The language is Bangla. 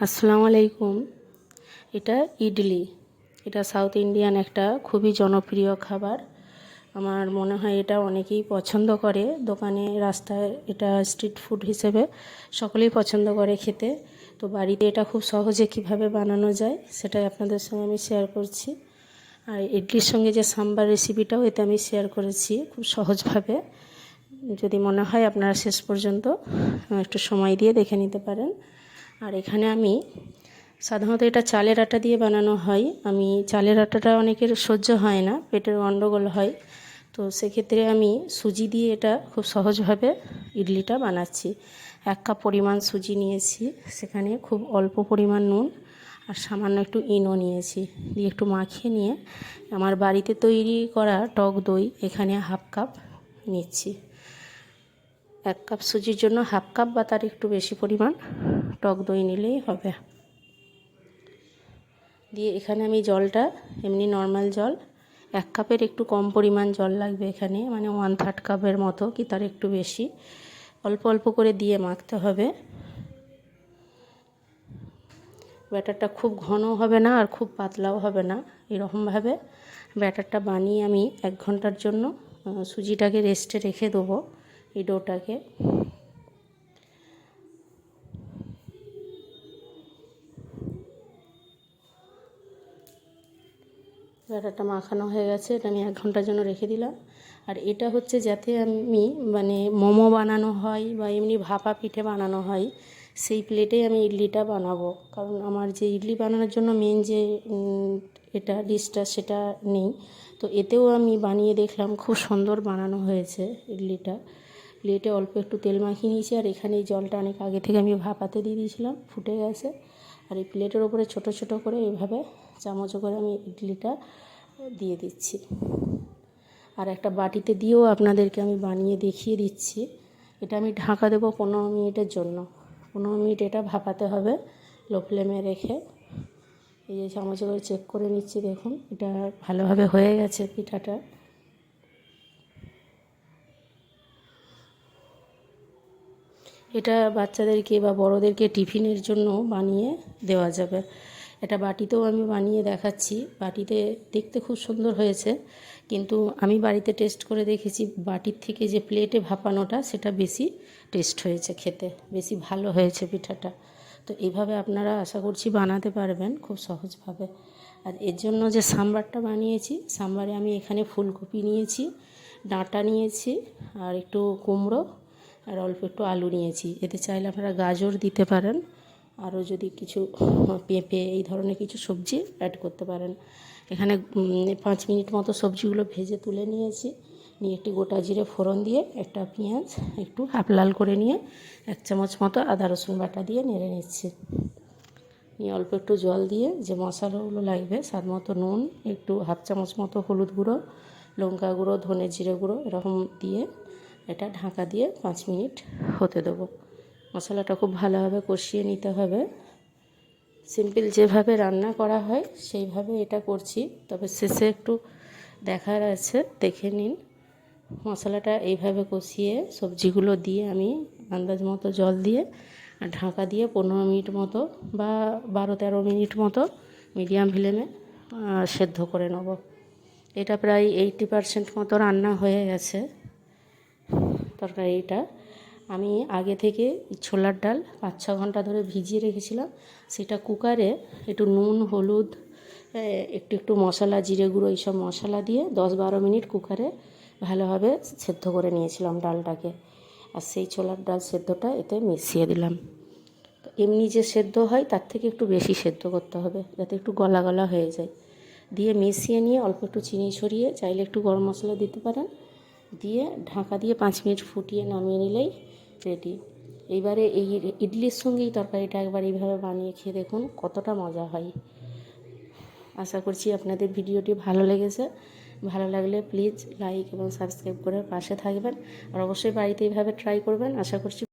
আসসালামু আলাইকুম। এটা ইডলি। এটা সাউথ ইন্ডিয়ান একটা খুবই জনপ্রিয় খাবার। আমার মনে হয় এটা অনেকেই পছন্দ করে। দোকানে, রাস্তায় এটা স্ট্রিট ফুড হিসেবে সকলেই পছন্দ করে খেতে। তো বাড়িতে এটা খুব সহজে কীভাবে বানানো যায়, সেটাই আপনাদের সঙ্গে আমি শেয়ার করছি। আর ইডলির সঙ্গে যে সাম্বার রেসিপিটাও এতে আমি শেয়ার করেছি খুব সহজভাবে। যদি মনে হয় আপনারা শেষ পর্যন্ত একটু সময় দিয়ে দেখে নিতে পারেন। আর এখানে আমি সাধারণত এটা চালের আটা দিয়ে বানানো হয়। আমি চালের আটাটা অনেকের সহ্য হয় না, পেটের গণ্ডগোল হয়। তো সেক্ষেত্রে আমি সুজি দিয়ে এটা খুব সহজভাবে ইডলিটা বানাচ্ছি। এক কাপ পরিমাণ সুজি নিয়েছি, সেখানে খুব অল্প পরিমাণ নুন আর সামান্য একটু ইনো নিয়েছি। দিয়ে একটু মাখিয়ে নিয়ে আমার বাড়িতে তৈরি করা টক দই এখানে হাফ কাপ নিচ্ছি। এক কাপ সুজির জন্য হাফ কাপ বা তার একটু বেশি পরিমাণ টক দই নিলেই হবে। দিয়ে এখানে আমি জলটা, এমনি নর্মাল জল, এক কাপের একটু কম পরিমাণ জল লাগবে এখানে মানে ওয়ান থার্ড কাপের মতো কি তার একটু বেশি। অল্প অল্প করে দিয়ে মাখতে হবে। ব্যাটারটা খুব ঘন হবে না আর খুব পাতলাও হবে না, এরকমভাবে ব্যাটারটা বানিয়ে আমি এক ঘণ্টার জন্য সুজিটাকে রেস্টে রেখে দেবো, এই ডোটাকে। ব্যাটারটা মাখানো হয়ে গেছে, এটা আমি এক ঘণ্টার জন্য রেখে দিলাম। আর এটা হচ্ছে যাতে আমি মানে মোমো বানানো হয় বা এমনি ভাপা পিঠে বানানো হয়, সেই প্লেটেই আমি ইডলিটা বানাবো। কারণ আমার যে ইডলি বানানোর জন্য মেন যে এটা ডিশটা সেটা নেই। তো এতেও আমি বানিয়ে দেখলাম খুব সুন্দর বানানো হয়েছে ইডলিটা। প্লেটে অল্প একটু তেল মাখিয়ে নিয়েছি, আর এখানে জলটা অনেক আগে থেকে আমি ভাপাতে দিয়ে দিয়েছিলাম, ফুটে গেছে। আর এই প্লেটের ওপরে ছোট ছোট করে এইভাবে চামচ করে আমি ইডলিটা দিয়ে দিচ্ছি। আর একটা বাটিতে দিয়েও আপনাদেরকে আমি বানিয়ে দেখিয়ে দিচ্ছি। এটা আমি ঢাকা দেবো পনেরো মিনিটের জন্য। পনেরো মিনিট এটা ভাপাতে হবে লো ফ্লেমে রেখে। এই যে চামচ করে চেক করে নিচ্ছি দেখুন। এটা ভালোভাবে হয়ে গেছে পিঠাটা। এটা বাচ্চাদেরকে বা বড়োদেরকে টিফিনের জন্য বানিয়ে দেওয়া যাবে। এটা বাটিতেও আমি বানিয়ে দেখাচ্ছি। বাটিতে দেখতে খুব সুন্দর হয়েছে। কিন্তু আমি বাড়িতে টেস্ট করে দেখেছি, বাটির থেকে যে প্লেটে ভাপানোটা, সেটা বেশি টেস্ট হয়েছে খেতে। বেশি ভালো হয়েছে পিঠাটা। তো এইভাবে আপনারা আশা করছি বানাতে পারবেন খুব সহজভাবে। আর এর জন্য যে সাম্বারটা বানিয়েছি, সাম্বারে আমি এখানে ফুলকপি নিয়েছি, ডাঁটা নিয়েছি, আর একটু কুমড়ো আর অল্প একটু আলু নিয়েছি। এতে চাইলে আপনারা গাজর দিতে পারেন। আরও যদি কিছু পেঁপে, এই ধরনের কিছু সবজি অ্যাড করতে পারেন। এখানে পাঁচ মিনিট মতো সবজিগুলো ভেজে তুলে নিয়েছি। নিয়ে একটি গোটা জিরে ফোড়ন দিয়ে, একটা পেঁয়াজ একটু হাফ লাল করে নিয়ে, এক চামচ মতো আদা রসুন বাটা দিয়ে নেড়ে নিচ্ছি। নিয়ে অল্প একটু জল দিয়ে, যে মশলাগুলো লাগবে, স্বাদ মতো নুন, একটু হাফ চামচ মতো হলুদ গুঁড়ো, লঙ্কা গুঁড়ো, ধনে জিরে গুঁড়ো, এরকম দিয়ে এটা ঢাকা দিয়ে পাঁচ মিনিট হতে দেবো। মশলাটা খুব ভালোভাবে কষিয়ে নিতে হবে। সিম্পল যেভাবে রান্না করা হয়, সেইভাবে এটা করছি। তবে শেষে একটু দেখার আছে, দেখে নিন। মশলাটা এইভাবে কষিয়ে সবজিগুলো দিয়ে আমি আন্দাজ মতো জল দিয়ে ঢাকা দিয়ে পনেরো মিনিট মতো বা বারো তেরো মিনিট মতো মিডিয়াম ফ্লেমে সেদ্ধ করে নেব। এটা প্রায় এইটি পারসেন্ট মতো রান্না হয়ে গেছে। তরকারিটা। আমি আগে থেকে ছোলার ডাল পাঁচ ছ ঘণ্টা ধরে ভিজিয়ে রেখেছিলাম। সেটা কুকারে একটু নুন, হলুদ একটু একটু মশলা, জিরে গুঁড়ো এইসব মশলা দিয়ে দশ বারো মিনিট কুকারে ভালোভাবে সেদ্ধ করে নিয়েছিলাম ডালটাকে। আর সেই ছোলার ডাল সেদ্ধটা এতে মিশিয়ে দিলাম। এমনি যে সেদ্ধ হয় তার থেকে একটু বেশি সেদ্ধ করতে হবে যাতে একটু গলা গলা হয়ে যায়। দিয়ে মিশিয়ে নিয়ে অল্প একটু চিনি ছড়িয়ে চাইলে একটু গরম মশলা দিতে পারেন। দিয়ে ঢাকা দিয়ে পাঁচ মিনিট ফুটিয়ে নামিয়ে নিলেই রেডি এইবারে এই ইডলির সঙ্গেই তরকারিটা একবার এইভাবে বানিয়ে খেয়ে দেখুন, কতটা মজা হয়। আশা করছি আপনাদের ভিডিওটি ভালো লেগেছে। ভালো লাগলে প্লিজ লাইক এবং সাবস্ক্রাইব করে পাশে থাকবেন। আর অবশ্যই বাড়িতে এইভাবে ট্রাই করবেন। আশা করছি